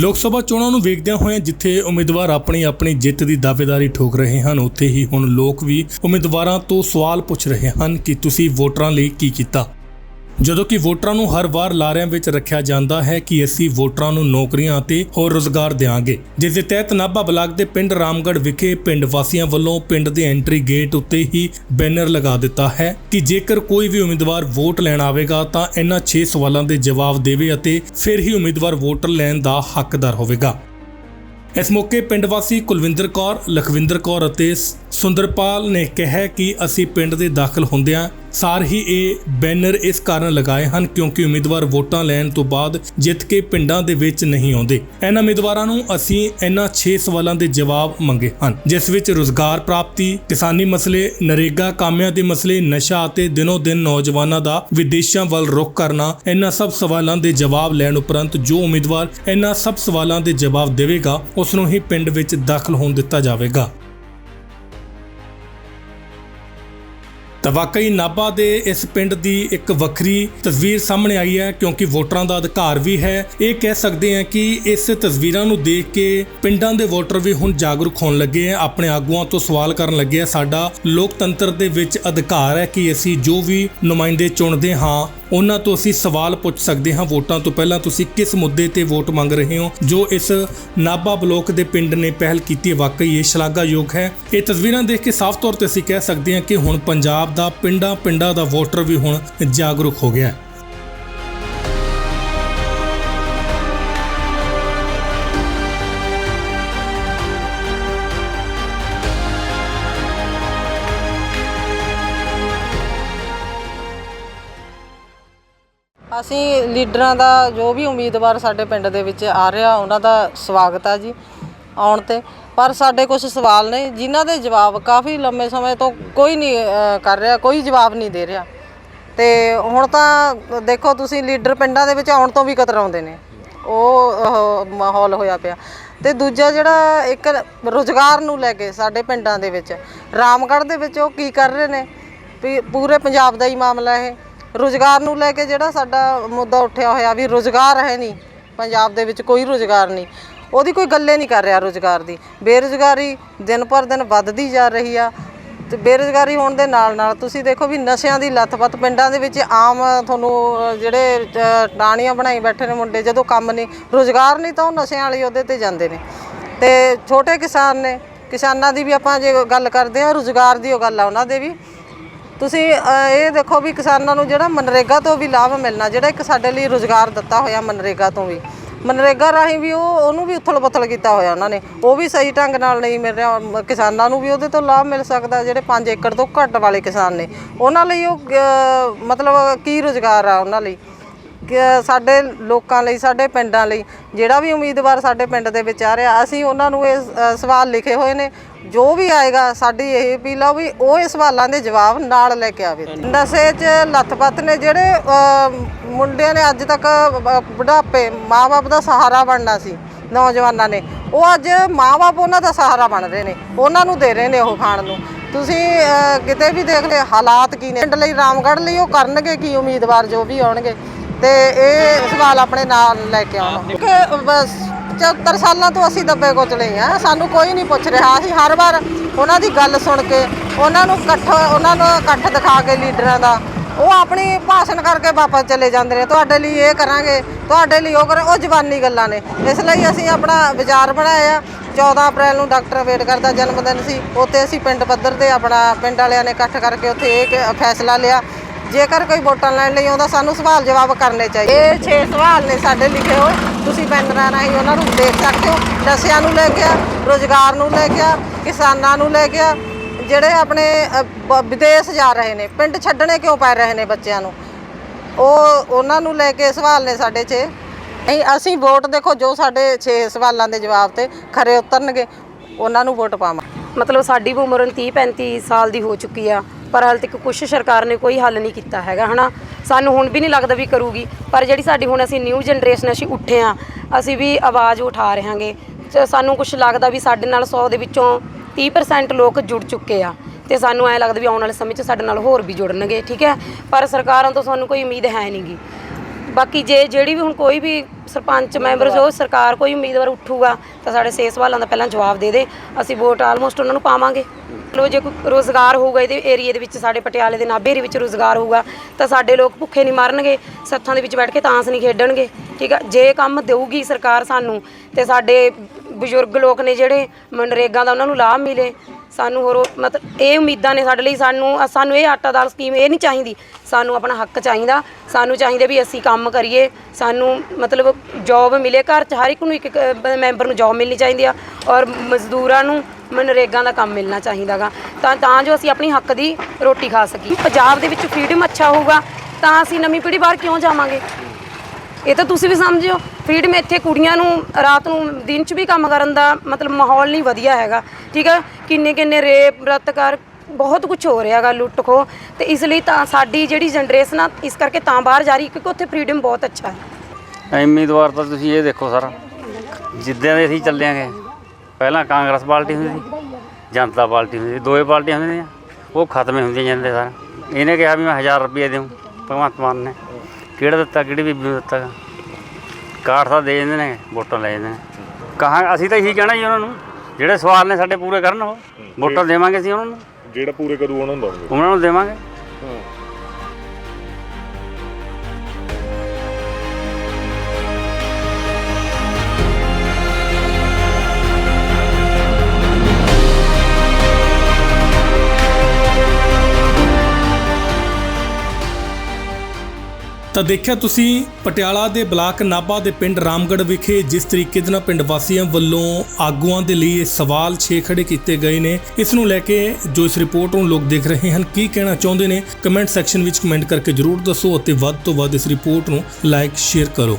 ਲੋਕ ਸਭਾ ਚੋਣਾਂ ਨੂੰ ਵੇਖਦਿਆਂ ਹੋਇਆਂ ਜਿੱਥੇ ਉਮੀਦਵਾਰ ਆਪਣੀ ਆਪਣੀ ਜਿੱਤ ਦੀ ਦਾਅਵੇਦਾਰੀ ਠੋਕ ਰਹੇ ਹਨ, ਉੱਥੇ ਹੀ ਹੁਣ ਲੋਕ ਵੀ ਉਮੀਦਵਾਰਾਂ ਤੋਂ ਸਵਾਲ ਪੁੱਛ ਰਹੇ ਹਨ ਕਿ ਤੁਸੀਂ ਵੋਟਰਾਂ ਲਈ ਕੀ ਕੀਤਾ? ਜਦੋਂ ਕਿ ਵੋਟਰਾਂ ਨੂੰ ਹਰ ਵਾਰ ਲਾਰਿਆਂ ਵਿੱਚ ਰੱਖਿਆ ਜਾਂਦਾ ਹੈ ਕਿ ਅਸੀਂ ਵੋਟਰਾਂ ਨੂੰ ਨੌਕਰੀਆਂ ਅਤੇ ਹੋਰ ਰੋਜ਼ਗਾਰ ਦੇਵਾਂਗੇ ਜਿਸ ਦੇ ਤਹਿਤ ਨਾਭਾ ਬਲਾਕ ਦੇ ਪਿੰਡ ਰਾਮਗੜ੍ਹ ਵਿਖੇ ਪਿੰਡ ਵਾਸੀਆਂ ਵੱਲੋਂ ਪਿੰਡ ਦੇ ਐਂਟਰੀ ਗੇਟ ਉੱਤੇ ਹੀ ਬੈਨਰ ਲਗਾ ਦਿੱਤਾ ਹੈ ਕਿ ਜੇਕਰ ਕੋਈ ਵੀ ਉਮੀਦਵਾਰ ਵੋਟ ਲੈਣ ਆਵੇਗਾ ਤਾਂ ਇਹਨਾਂ 6 ਸਵਾਲਾਂ ਦੇ ਜਵਾਬ ਦੇਵੇ ਅਤੇ ਫਿਰ ਹੀ ਉਮੀਦਵਾਰ ਵੋਟਰ ਲੈਣ ਦਾ ਹੱਕਦਾਰ ਹੋਵੇਗਾ। ਇਸ ਮੌਕੇ ਪਿੰਡ ਵਾਸੀ ਕੁਲਵਿੰਦਰ ਕੌਰ, ਲਖਵਿੰਦਰ ਕੌਰ ਅਤੇ ਸ- ਸੁੰਦਰਪਾਲ ਨੇ ਕਿਹਾ ਕਿ ਅਸੀਂ ਪਿੰਡ ਦੇ ਦਾਖਲ ਹੁੰਦਿਆਂ ਸਾਰ ਹੀ ਇਹ ਬੈਨਰ ਇਸ ਕਾਰਨ ਲਗਾਏ ਹਨ ਕਿਉਂਕਿ ਉਮੀਦਵਾਰ ਵੋਟਾਂ ਲੈਣ ਤੋਂ ਬਾਅਦ ਜਿੱਤ ਕੇ ਪਿੰਡਾਂ ਦੇ ਵਿੱਚ ਨਹੀਂ ਆਉਂਦੇ। ਇਹਨਾਂ ਉਮੀਦਵਾਰਾਂ ਨੂੰ ਅਸੀਂ ਇਹਨਾਂ 6 ਸਵਾਲਾਂ ਦੇ ਜਵਾਬ ਮੰਗੇ ਹਨ, ਜਿਸ ਵਿੱਚ ਰੋਜ਼ਗਾਰ ਪ੍ਰਾਪਤੀ, ਕਿਸਾਨੀ ਮਸਲੇ, ਨਰੇਗਾ ਕਾਮਿਆਂ ਦੇ ਮਸਲੇ, ਨਸ਼ਾ ਅਤੇ ਦਿਨੋ ਦਿਨ ਨੌਜਵਾਨਾਂ ਦਾ ਵਿਦੇਸ਼ਾਂ ਵੱਲ ਰੁਖ ਕਰਨਾ, ਇਹਨਾਂ ਸਭ ਸਵਾਲਾਂ ਦੇ ਜਵਾਬ ਲੈਣ ਉਪਰੰਤ ਜੋ ਉਮੀਦਵਾਰ ਇਹਨਾਂ ਸਭ ਸਵਾਲਾਂ ਦੇ ਜਵਾਬ ਦੇਵੇਗਾ, ਉਸ ਨੂੰ ਹੀ ਪਿੰਡ ਵਿੱਚ ਦਾਖਲ ਹੋਣ ਦਿੱਤਾ ਜਾਵੇਗਾ। ਤਾਂ ਵਾਕਈ ਨਾਭਾ ਦੇ ਇਸ ਪਿੰਡ ਦੀ ਇੱਕ ਵੱਖਰੀ ਤਸਵੀਰ ਸਾਹਮਣੇ ਆਈ ਹੈ, ਕਿਉਂਕਿ ਵੋਟਰਾਂ ਦਾ ਅਧਿਕਾਰ ਵੀ ਹੈ। ਇਹ ਕਹਿ ਸਕਦੇ ਹਾਂ ਕਿ ਇਸ ਤਸਵੀਰਾਂ ਨੂੰ ਦੇਖ ਕੇ ਪਿੰਡਾਂ ਦੇ ਵੋਟਰ ਵੀ ਹੁਣ ਜਾਗਰੂਕ ਹੋਣ ਲੱਗੇ ਆ ਆਪਣੇ ਆਗੂਆਂ ਤੋਂ ਸਵਾਲ ਕਰਨ ਲੱਗੇ ਆ ਸਾਡਾ ਲੋਕਤੰਤਰ ਦੇ ਵਿੱਚ ਅਧਿਕਾਰ ਹੈ ਕਿ ਅਸੀਂ ਜੋ ਵੀ ਨੁਮਾਇੰਦੇ ਚੁਣਦੇ ਹਾਂ ਉਹਨਾਂ ਤੋਂ ਅਸੀਂ ਸਵਾਲ ਪੁੱਛ ਸਕਦੇ ਹਾਂ ਵੋਟਾਂ ਤੋਂ ਪਹਿਲਾਂ ਤੁਸੀਂ ਕਿਸ ਮੁੱਦੇ ਤੇ ਵੋਟ ਮੰਗ ਰਹੇ ਹੋ, ਜੋ ਇਸ ਨਾਭਾ ਬਲੋਕ ਦੇ ਪਿੰਡ ਨੇ ਪਹਿਲ ਕੀਤੀ ਵਾਕਈ ਇਹ ਸ਼ਲਾਘਾਯੋਗ ਹੈ। ਇਹ ਤਸਵੀਰਾਂ ਦੇਖ ਕੇ ਸਾਫ਼ ਤੌਰ ਤੇ ਅਸੀਂ ਕਹਿ ਸਕਦੇ ਹਾਂ ਕਿ ਹੁਣ ਪੰਜਾਬ ਦਾ ਪਿੰਡਾਂ ਪਿੰਡਾਂ ਦਾ ਵੋਟਰ ਵੀ ਹੁਣ ਜਾਗਰੂਕ ਹੋ ਗਿਆ ਹੈ। ਅਸੀਂ ਲੀਡਰਾਂ ਦਾ ਜੋ ਵੀ ਉਮੀਦਵਾਰ ਸਾਡੇ ਪਿੰਡ ਦੇ ਵਿੱਚ ਆ ਰਿਹਾ ਉਹਨਾਂ ਦਾ ਸਵਾਗਤ ਆ ਜੀ ਆਉਣ ਤੇ। ਪਰ ਸਾਡੇ ਕੁਝ ਸਵਾਲ ਨੇ ਜਿਨ੍ਹਾਂ ਦੇ ਜਵਾਬ ਕਾਫੀ ਲੰਮੇ ਸਮੇਂ ਤੋਂ ਕੋਈ ਨਹੀਂ ਅਹ, ਕਰ ਰਿਹਾ ਕੋਈ ਜਵਾਬ ਨਹੀਂ ਦੇ ਰਿਹਾ। ਤੇ ਹੁਣ ਤਾਂ ਦੇਖੋ ਤੁਸੀਂ ਲੀਡਰ ਪਿੰਡਾਂ ਦੇ ਵਿੱਚ ਆਉਣ ਤੋਂ ਵੀ ਕਤਰਾਉਂਦੇ ਨੇ। ਉਹ ਉਹ ਮਾਹੌਲ ਹੋਇਆ ਪਿਆ। ਤੇ ਦੂਜਾ ਜਿਹੜਾ ਇੱਕ ਰੋਜ਼ਗਾਰ ਨੂੰ ਲੈ ਕੇ ਸਾਡੇ ਪਿੰਡਾਂ ਦੇ ਵਿੱਚ ਰਾਮਗੜ੍ਹ ਦੇ ਵਿੱਚ ਉਹ ਕੀ ਕਰ ਰਹੇ ਨੇ? ਵੀ ਪੂਰੇ ਪੰਜਾਬ ਦਾ ਹੀ ਮਾਮਲਾ ਇਹ। ਰੋਜ਼ਗਾਰ ਨੂੰ ਲੈ ਕੇ ਜਿਹੜਾ ਸਾਡਾ ਮੁੱਦਾ ਉੱਠਿਆ ਹੋਇਆ ਵੀ ਰੋਜ਼ਗਾਰ ਹੈ ਨਹੀਂ ਪੰਜਾਬ ਦੇ ਵਿੱਚ ਕੋਈ ਰੋਜ਼ਗਾਰ ਨਹੀਂ। ਉਹਦੀ ਕੋਈ ਗੱਲੇ ਨਹੀਂ ਕਰ ਰਿਹਾ ਰੋਜ਼ਗਾਰ ਦੀ। ਬੇਰੁਜ਼ਗਾਰੀ ਦਿਨ ਪਰ ਦਿਨ ਵੱਧਦੀ ਜਾ ਰਹੀ ਆ ਤੇ ਬੇਰੁਜ਼ਗਾਰੀ ਹੋਣ ਦੇ ਨਾਲ ਨਾਲ ਤੁਸੀਂ ਦੇਖੋ ਵੀ ਨਸ਼ਿਆਂ ਦੀ ਲੱਥਪੱਤ ਪਿੰਡਾਂ ਦੇ ਵਿੱਚ ਆਮ ਤੁਹਾਨੂੰ ਜਿਹੜੇ ਅ, ਟਾਹਣੀਆਂ ਬਣਾਈ ਬੈਠੇ ਨੇ ਮੁੰਡੇ ਜਦੋਂ ਕੰਮ ਨਹੀਂ ਰੋਜ਼ਗਾਰ ਨਹੀਂ ਤਾਂ ਉਹ ਨਸ਼ਿਆਂ ਵਾਲੀ ਉਹਦੇ ਤੇ ਜਾਂਦੇ ਨੇ। ਤੇ ਛੋਟੇ ਕਿਸਾਨ ਨੇ ਕਿਸਾਨਾਂ ਦੀ ਵੀ ਆਪਾਂ ਜੇ ਗੱਲ ਕਰਦੇ ਹਾਂ ਰੋਜ਼ਗਾਰ ਦੀ ਉਹ ਗੱਲ ਆ ਉਹਨਾਂ ਦੇ ਵੀ। ਤੁਸੀਂ ਇਹ ਦੇਖੋ ਵੀ ਕਿਸਾਨਾਂ ਨੂੰ ਜਿਹੜਾ ਮਨਰੇਗਾ ਤੋਂ ਵੀ ਲਾਭ ਮਿਲਣਾ, ਜਿਹੜਾ ਇੱਕ ਸਾਡੇ ਲਈ ਰੋਜ਼ਗਾਰ ਦਿੱਤਾ ਹੋਇਆ ਮਨਰੇਗਾ ਤੋਂ ਵੀ। ਮਨਰੇਗਾ ਰਾਹੀਂ ਵੀ ਉਹ, ਉਹਨੂੰ ਵੀ ਉਥਲ-ਪੁਥਲ ਕੀਤਾ ਹੋਇਆ ਉਹਨਾਂ ਨੇ। ਉਹ ਵੀ ਸਹੀ ਢੰਗ ਨਾਲ ਨਹੀਂ ਮਿਲ ਰਿਹਾ ਕਿਸਾਨਾਂ ਨੂੰ ਵੀ ਉਹਦੇ ਤੋਂ ਲਾਭ ਮਿਲ ਸਕਦਾ, ਜਿਹੜੇ 5 ਏਕੜ ਤੋਂ ਘੱਟ ਵਾਲੇ ਕਿਸਾਨ ਨੇ। ਉਹਨਾਂ ਲਈ ਉਹ ਮਤਲਬ ਕੀ ਰੋਜ਼ਗਾਰ ਆ ਉਹਨਾਂ ਲਈ? ਸਾਡੇ ਲੋਕਾਂ ਲਈ, ਸਾਡੇ ਪਿੰਡਾਂ ਲਈ, ਜਿਹੜਾ ਵੀ ਉਮੀਦਵਾਰ ਸਾਡੇ ਪਿੰਡ ਦੇ ਵਿੱਚ ਆ ਰਿਹਾ, ਅਸੀਂ ਉਹਨਾਂ ਨੂੰ ਇਹ ਸਵਾਲ ਲਿਖੇ ਹੋਏ ਨੇ ਜੋ ਵੀ ਆਏਗਾ ਸਾਡੀ ਇਹ ਅਪੀਲ ਆ ਵੀ ਉਹ ਇਹ ਸਵਾਲਾਂ ਦੇ ਜਵਾਬ ਨਾਲ ਲੈ ਕੇ ਆਵੇ। ਨਸ਼ੇ 'ਚ ਲੱਥਪੱਤ ਨੇ ਜਿਹੜੇ ਮੁੰਡਿਆਂ ਨੇ ਅੱਜ ਤੱਕ ਬੁਢਾਪੇ ਮਾਪੇ ਦਾ ਸਹਾਰਾ ਬਣਨਾ ਸੀ ਨੌਜਵਾਨਾਂ ਨੇ। ਉਹ ਅੱਜ ਮਾਪੇ ਉਹਨਾਂ ਦਾ ਸਹਾਰਾ ਬਣ ਰਹੇ ਨੇ ਉਹਨਾਂ ਨੂੰ ਦੇ ਰਹੇ ਨੇ ਉਹ ਖਾਣ ਨੂੰ। ਤੁਸੀਂ ਕਿਤੇ ਵੀ ਦੇਖ ਲਿਓ ਹਾਲਾਤ ਕੀ ਨੇ। ਪਿੰਡ ਲਈ ਰਾਮਗੜ੍ਹ ਲਈ ਉਹ ਕਰਨਗੇ ਕੀ ਉਮੀਦਵਾਰ ਜੋ ਵੀ ਆਉਣਗੇ। ਤੇ ਇਹ ਸਵਾਲ ਆਪਣੇ ਨਾਲ ਲੈ ਕੇ ਆਉਣ। ਕਿ ਬਸ 74 ਸਾਲਾਂ ਤੋਂ ਅਸੀਂ ਦੱਬੇ ਕੁਚਲੇ ਆ ਸਾਨੂੰ ਕੋਈ ਨਹੀਂ ਪੁੱਛ ਰਿਹਾ। ਅਸੀਂ ਹਰ ਵਾਰ ਉਹਨਾਂ ਦੀ ਗੱਲ ਸੁਣ ਕੇ ਉਹਨਾਂ ਨੂੰ ਇਕੱਠ ਉਹਨਾਂ ਨੂੰ ਇਕੱਠ ਦਿਖਾ ਕੇ ਲੀਡਰਾਂ ਦਾ ਉਹ ਆਪਣੀ ਭਾਸ਼ਣ ਕਰਕੇ ਵਾਪਸ ਚਲੇ ਜਾਂਦੇ ਨੇ। ਤੁਹਾਡੇ ਲਈ ਇਹ ਕਰਾਂਗੇ, ਤੁਹਾਡੇ ਲਈ ਉਹ ਕਰਾਂ ਉਹ ਜ਼ਬਾਨੀ ਗੱਲਾਂ ਨੇ। ਇਸ ਲਈ ਅਸੀਂ ਆਪਣਾ ਵਿਚਾਰ ਬਣਾਇਆ 14 ਅਪ੍ਰੈਲ ਨੂੰ ਡਾਕਟਰ ਅੰਬੇਡਕਰ ਦਾ ਜਨਮ ਦਿਨ ਸੀ। ਉੱਥੇ ਅਸੀਂ ਪਿੰਡ ਪੱਧਰ ਤੇ ਆਪਣਾ ਪਿੰਡ ਵਾਲਿਆਂ ਨੇ ਇਕੱਠ ਕਰਕੇ ਉੱਥੇ ਇਹ ਕ- ਫੈਸਲਾ ਲਿਆ। ਜੇਕਰ ਕੋਈ ਵੋਟਾਂ ਲੈਣ ਲਈ ਆਉਂਦਾ, ਸਾਨੂੰ ਸਵਾਲ ਜਵਾਬ ਕਰਨੇ ਚਾਹੀਦੇ। ਇਹ 6 ਸਵਾਲ ਨੇ ਸਾਡੇ ਲਿਖੇ ਹੋਏ। ਤੁਸੀਂ ਬੈਨਰਾਂ ਰਾਹੀਂ ਉਹਨਾਂ ਨੂੰ ਦੇਖ ਸਕਦੇ ਹੋ। ਨਸ਼ਿਆਂ ਨੂੰ ਲੈ ਕੇ ਆ, ਰੋਜ਼ਗਾਰ ਨੂੰ ਲੈ ਕੇ ਕਿਸਾਨਾਂ ਨੂੰ ਲੈ ਕੇ ਜਿਹੜੇ ਆਪਣੇ ਵਿਦੇਸ਼ ਜਾ ਰਹੇ ਨੇ। ਪਿੰਡ ਛੱਡਣੇ ਕਿਉਂ ਪੈ ਰਹੇ ਨੇ ਬੱਚਿਆਂ ਨੂੰ? ਉਹ, ਉਹਨਾਂ ਨੂੰ ਲੈ ਕੇ ਸਵਾਲ ਨੇ ਸਾਡੇ 'ਚ ਨਹੀਂ ਅਸੀਂ ਵੋਟ ਦੇਖੋ, ਜੋ ਸਾਡੇ 6 ਸਵਾਲਾਂ ਦੇ ਜਵਾਬ ਤੇ ਖਰੇ ਉਤਰਨਗੇ, ਉਹਨਾਂ ਨੂੰ ਵੋਟ ਪਾਵਾਂ। ਮਤਲਬ ਸਾਡੀ ਵੀ ਉਮਰ 30 35 ਸਾਲ ਦੀ ਹੋ ਚੁੱਕੀ ਆ। ਪਰ ਹਾਲ ਤੱਕ ਕੁਛ ਸਰਕਾਰ ਨੇ ਕੋਈ ਹੱਲ ਨਹੀਂ ਕੀਤਾ ਹੈਗਾ, ਹਨਾ? ਸਾਨੂੰ ਹੁਣ ਵੀ ਨਹੀਂ ਲੱਗਦਾ ਵੀ ਕਰੂਗੀ, ਪਰ ਜਿਹੜੀ ਸਾਡੀ ਹੁਣ ਅਸੀਂ ਨਿਊ ਜਨਰੇਸ਼ਨ ਅਸੀਂ ਉੱਠੇ ਆ, ਅਸੀਂ ਵੀ ਆਵਾਜ਼ ਉਠਾ ਰਹੇ ਹਾਂਗੇ ਸਾਨੂੰ ਕੁਝ ਲੱਗਦਾ ਵੀ ਸਾਡੇ ਨਾਲ 100 ਦੇ ਵਿੱਚੋਂ 30% ਲੋਕ ਜੁੜ ਚੁੱਕੇ ਆ, ਤੇ ਸਾਨੂੰ ਐ ਲੱਗਦਾ ਵੀ ਆਉਣ ਵਾਲੇ ਸਮੇਂ 'ਚ ਸਾਡੇ ਨਾਲ ਹੋਰ ਵੀ ਜੁੜਨਗੇ, ਠੀਕ ਹੈ? ਪਰ ਸਰਕਾਰਾਂ ਤੋਂ ਸਾਨੂੰ ਕੋਈ ਉਮੀਦ ਹੈ ਨਹੀਂਗੀ। ਬਾਕੀ ਜੇ ਜਿਹੜੀ ਵੀ ਹੁਣ ਕੋਈ ਵੀ ਸਰਪੰਚ, ਮੈਂਬਰ, ਜੋ ਸਰਕਾਰ ਕੋਈ ਉਮੀਦਵਾਰ ਉੱਠੂਗਾ, ਤਾਂ ਸਾਡੇ ਸੇ ਸਵਾਲਾਂ ਦਾ ਪਹਿਲਾਂ ਜਵਾਬ ਦੇ ਦੇ। ਅਸੀਂ ਵੋਟ ਆਲਮੋਸਟ ਉਹਨਾਂ ਨੂੰ ਪਾਵਾਂਗੇ। ਲੋ ਜੇ ਕੋਈ ਰੋਜ਼ਗਾਰ ਹੋਊਗਾ ਇਹਦੇ ਏਰੀਏ ਦੇ ਵਿੱਚ, ਸਾਡੇ ਪਟਿਆਲੇ ਦੇ ਨਾਭੇ ਏਰੀਏ ਵਿੱਚ ਰੋਜ਼ਗਾਰ ਹੋਊਗਾ, ਤਾਂ ਸਾਡੇ ਲੋਕ ਭੁੱਖੇ ਨਹੀਂ ਮਰਨਗੇ, ਸੱਥਾਂ ਦੇ ਵਿੱਚ ਬੈਠ ਕੇ ਤਾਂਸ ਨਹੀਂ ਖੇਡਣਗੇ, ਠੀਕ ਆ? ਜੇ ਕੰਮ ਦੇਊਗੀ ਸਰਕਾਰ ਸਾਨੂੰ, ਤੇ ਸਾਡੇ ਬਜ਼ੁਰਗ ਲੋਕ ਨੇ ਜਿਹੜੇ ਮਨਰੇਗਾ ਦਾ ਉਹਨਾਂ ਨੂੰ ਲਾਭ ਮਿਲੇ, ਸਾਨੂੰ ਹੋਰ ਉਹ- ਮਤਲਬ ਇਹ ਉਮੀਦਾਂ ਨੇ ਸਾਡੇ ਲਈ, ਸਾਨੂੰ ਸਾਨੂੰ ਇਹ ਆਟਾ ਦਾਲ ਸਕੀਮ ਇਹ ਨਹੀਂ ਚਾਹੀਦੀ, ਸਾਨੂੰ ਆਪਣਾ ਹੱਕ ਚਾਹੀਦਾ, ਸਾਨੂੰ ਚਾਹੀਦਾ ਵੀ ਅਸੀਂ ਕੰਮ ਕਰੀਏ, ਸਾਨੂੰ ਮਤਲਬ ਜੌਬ ਮਿਲੇ, ਘਰ 'ਚ ਹਰ ਇੱਕ ਨੂੰ ਇੱਕ ਮੈਂਬਰ ਨੂੰ ਜੌਬ ਮਿਲਣੀ ਚਾਹੀਦੀ ਆ, ਔਰ ਮਜ਼ਦੂਰਾਂ ਨੂੰ ਮਨਰੇਗਾ ਦਾ ਕੰਮ ਮਿਲਣਾ ਚਾਹੀਦਾਗਾ। ਤਾਂ ਤਾਂ ਜੋ ਅਸੀਂ ਆਪਣੀ ਹੱਕ ਦੀ ਰੋਟੀ ਖਾ ਸਕੀਏ। ਪੰਜਾਬ ਦੇ ਵਿੱਚ ਫਰੀडम ਅੱਛਾ ਹੋਊਗਾ, ਤਾਂ ਅਸੀਂ ਨਵੀਂ ਪੀੜ੍ਹੀ ਬਾਹਰ ਕਿਉਂ ਜਾਵਾਂਗੇ? ਇਹ ਤਾਂ ਤੁਸੀਂ ਵੀ ਸਮਝਿਓ। ਫਰੀडਮ ਇੱਥੇ ਕੁੜੀਆਂ ਨੂੰ ਰਾਤ ਨੂੰ ਦਿਨ 'ਚ ਵੀ ਕੰਮ ਕਰਨ ਦਾ ਮਤਲਬ ਮਾਹੌਲ ਨਹੀਂ ਵਧੀਆ ਹੈਗਾ। ਠੀਕ ਹੈ ਕਿੰਨੇ ਕਿੰਨੇ ਰੇਪ ਬਲਤਕਾਰ ਬਹੁਤ ਕੁਝ ਹੋ ਰਿਹਾ ਹੈਗਾ ਲੁੱਟ ਖੋ ਤੇ ਇਸ ਲਈ ਤਾਂ ਸਾਡੀ ਜਿਹੜੀ ਜਨਰੇਸ਼ਨ ਆ, ਇਸ ਕਰਕੇ ਤਾਂ ਬਾਹਰ ਜਾ ਰਹੀ ਕਿਉਂਕਿ ਉੱਥੇ ਫਰੀडम ਬਹੁਤ ਅੱਛਾ ਹੈ। ਐਮੀ ਦੁਆਰ ਤਾਂ ਤੁਸੀਂ ਇਹ ਦੇਖੋ ਸਰ। ਜਿੱਦਾਂ ਦੇ ਅਸੀਂ ਚੱਲਿਆਂਗੇ ਪਹਿਲਾਂ ਕਾਂਗਰਸ ਪਾਰਟੀ ਹੁੰਦੀ ਸੀ ਜਨਤਾ ਪਾਰਟੀ ਹੁੰਦੀ ਸੀ ਦੋਏ ਪਾਰਟੀਆਂ ਹੁੰਦੀਆਂ ਉਹ ਖਤਮ ਹੀ ਹੁੰਦੀਆਂ ਜਾਂਦੇ ਸਾਰਾ ਇਹਨੇ ਕਿਹਾ ਵੀ ਮੈਂ 1000 ਰੁਪਏ ਦੇਵਾਂ ਭਗਵੰਤ ਮਾਨ ਨੇ। ਕਿਹੜਾ ਦਿੱਤਾ ਕਿਹੜੀ ਬੀਬੀ ਨੂੰ ਦਿੱਤਾ? ਕਾਰਡ ਤਾਂ ਦੇ ਜਾਂਦੇ ਨੇ ਵੋਟਾਂ ਲੈ ਜਾਂਦੇ ਨੇ। ਕਹਾਂ ਅਸੀਂ ਤਾਂ ਇਹੀ ਕਹਿਣਾ ਜੀ ਉਹਨਾਂ ਨੂੰ ਜਿਹੜੇ ਸਵਾਲ ਨੇ ਸਾਡੇ ਪੂਰੇ ਕਰਨ ਉਹ ਵੋਟਾਂ ਦੇਵਾਂਗੇ ਅਸੀਂ ਉਹਨਾਂ ਨੂੰ। ਜਿਹੜਾ ਪੂਰੇ ਕਰੂ ਉਹਨਾਂ ਨੂੰ ਦਵਾਂਗੇ ਉਹਨਾਂ ਨੂੰ ਦੇਵਾਂਗੇ। ਤਾਂ ਦੇਖਿਆ ਤੁਸੀਂ, ਪਟਿਆਲਾ ਦੇ ਬਲਾਕ ਨਾਭਾ ਦੇ ਪਿੰਡ ਰਾਮਗੜ੍ਹ ਵਿਖੇ ਜਿਸ ਤਰੀਕੇ ਦੇ ਨਾਲ ਪਿੰਡ ਵਾਸੀਆਂ ਵੱਲੋਂ ਆਗੂਆਂ ਦੇ ਲਈ ਸਵਾਲ ਛੇ ਖੜੇ ਕੀਤੇ ਗਏ ਨੇ। ਇਸ ਨੂੰ ਲੈ ਕੇ ਜੋ ਇਸ ਰਿਪੋਰਟ ਨੂੰ ਲੋਕ ਦੇਖ ਰਹੇ ਹਨ, ਕੀ ਕਹਿਣਾ ਚਾਹੁੰਦੇ ਨੇ? ਕਮੈਂਟ ਸੈਕਸ਼ਨ ਵਿੱਚ ਕਮੈਂਟ ਕਰਕੇ ਜਰੂਰ ਦੱਸੋ ਅਤੇ ਵੱਧ ਤੋਂ ਵੱਧ ਇਸ ਰਿਪੋਰਟ ਨੂੰ ਲਾਈਕ, ਸ਼ੇਅਰ ਕਰੋ।